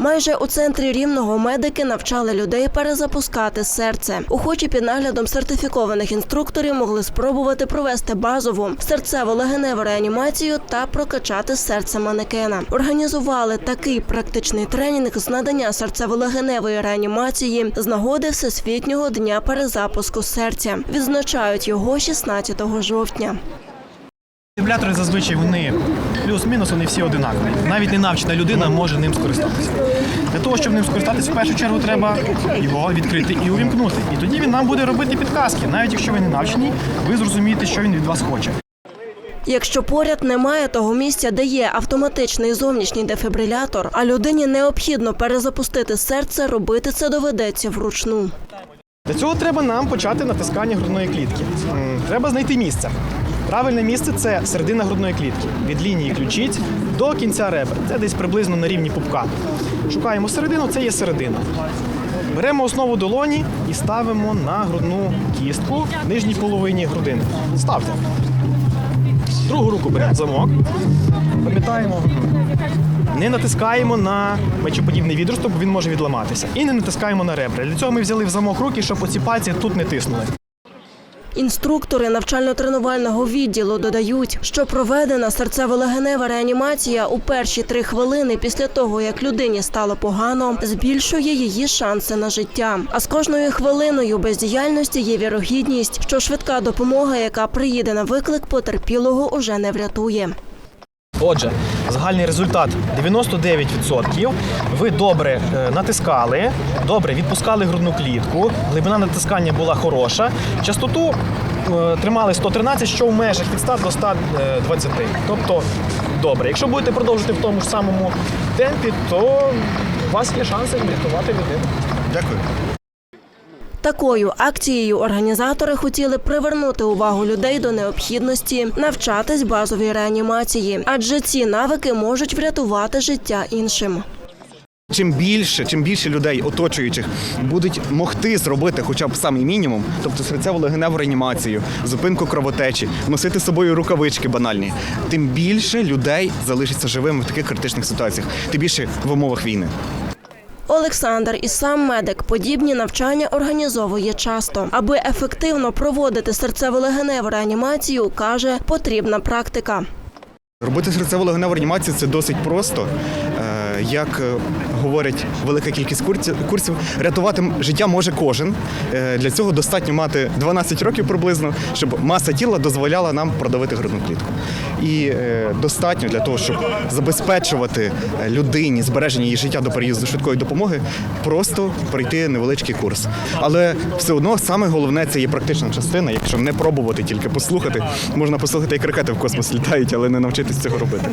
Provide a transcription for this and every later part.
Майже у центрі рівного медики навчали людей перезапускати серце. Охочі під наглядом сертифікованих інструкторів могли спробувати провести базову серцево-легеневу реанімацію та прокачати серце манекена. Організували такий практичний тренінг з надання серцево-легеневої реанімації з нагоди Всесвітнього дня перезапуску серця. Відзначають його 16 жовтня. Дефібрилятори зазвичай вони плюс-мінус, вони всі одинакові. Навіть ненавчена людина може ним скористатися. Для того, щоб ним скористатися, в першу чергу треба його відкрити і увімкнути. І тоді він нам буде робити підказки. Навіть якщо ви не навчені, ви зрозумієте, що він від вас хоче. Якщо поряд немає того місця, де є автоматичний зовнішній дефібрилятор, а людині необхідно перезапустити серце, робити це доведеться вручну. Для цього треба нам почати натискання грудної клітки. Треба знайти місце. Правильне місце це середина грудної клітки від лінії ключиць до кінця ребер. Це десь приблизно на рівні пупка. Шукаємо середину, це є середина. Беремо основу долоні і ставимо на грудну кістку в нижній половині грудини. Ставте. Другу руку беремо замок. Пам'ятаємо. Не натискаємо на мечоподібний відросток, бо він може відламатися. І не натискаємо на ребра. Для цього ми взяли в замок руки, щоб оці пальці тут не тиснули. Інструктори навчально-тренувального відділу додають, що проведена серцево-легенева реанімація у перші три хвилини після того, як людині стало погано, збільшує її шанси на життя. А з кожною хвилиною бездіяльності є вірогідність, що швидка допомога, яка приїде на виклик, потерпілого уже не врятує. Отже, загальний результат 99%. Ви добре е, натискали, добре відпускали грудну клітку, глибина натискання була хороша. Частоту е, тримали 113, що в межах від 100 до 120. Тобто добре. Якщо будете продовжувати в тому ж самому темпі, то у вас є шанси врятувати людину. Дякую. Такою акцією організатори хотіли привернути увагу людей до необхідності навчатись базовій реанімації, адже ці навики можуть врятувати життя іншим. Чим більше, чим більше людей, оточуючих, будуть могти зробити хоча б самий мінімум, тобто серцево-легеневу реанімацію, зупинку кровотечі, носити з собою рукавички банальні, тим більше людей залишиться живими в таких критичних ситуаціях, тим більше в умовах війни. Олександр і сам медик подібні навчання організовує часто. Аби ефективно проводити серцево-легеневу реанімацію, каже, потрібна практика. Робити серцево-легеневу реанімацію це досить просто. Як е, говорять велика кількість курсів, рятувати життя може кожен. Е, Для цього достатньо мати 12 років приблизно, щоб маса тіла дозволяла нам продавити грудну клітку. І е, достатньо для того, щоб забезпечувати людині збереження її життя до переїзду швидкої допомоги, просто пройти невеличкий курс. Але все одно саме головне це є практична частина. Якщо не пробувати, тільки послухати, можна послухати, як ракети в космос літають, але не навчитись цього робити.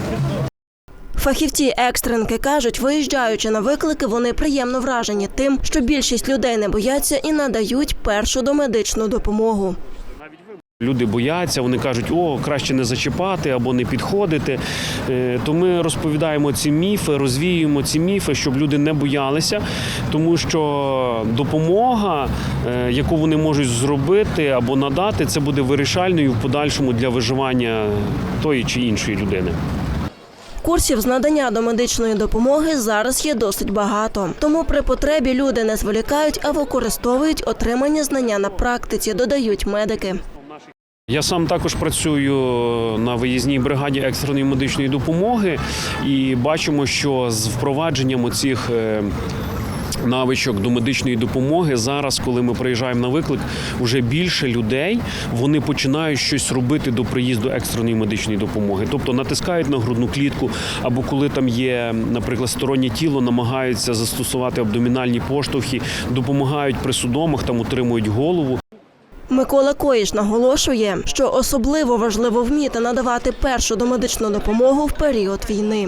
Фахівці екстренки кажуть, виїжджаючи на виклики, вони приємно вражені тим, що більшість людей не бояться і надають першу домедичну допомогу. Люди бояться, вони кажуть, о, краще не зачіпати або не підходити. Е, То ми розповідаємо ці міфи, розвіюємо ці міфи, щоб люди не боялися, тому що допомога, е, яку вони можуть зробити або надати, це буде вирішальною в подальшому для виживання тої чи іншої людини. Курсів з надання домедичної допомоги зараз є досить багато. Тому при потребі люди не зволікають, а використовують отримані знання на практиці, додають медики. Я сам також працюю на виїзній бригаді екстреної медичної допомоги і бачимо, що з впровадженням цих навичок до медичної допомоги зараз, коли ми приїжджаємо на виклик, вже більше людей вони починають щось робити до приїзду екстреної медичної допомоги, тобто натискають на грудну клітку, або коли там є, наприклад, стороннє тіло, намагаються застосувати абдомінальні поштовхи, допомагають при судомах, там утримують голову. Микола Коїш наголошує, що особливо важливо вміти надавати першу домедичну допомогу в період війни.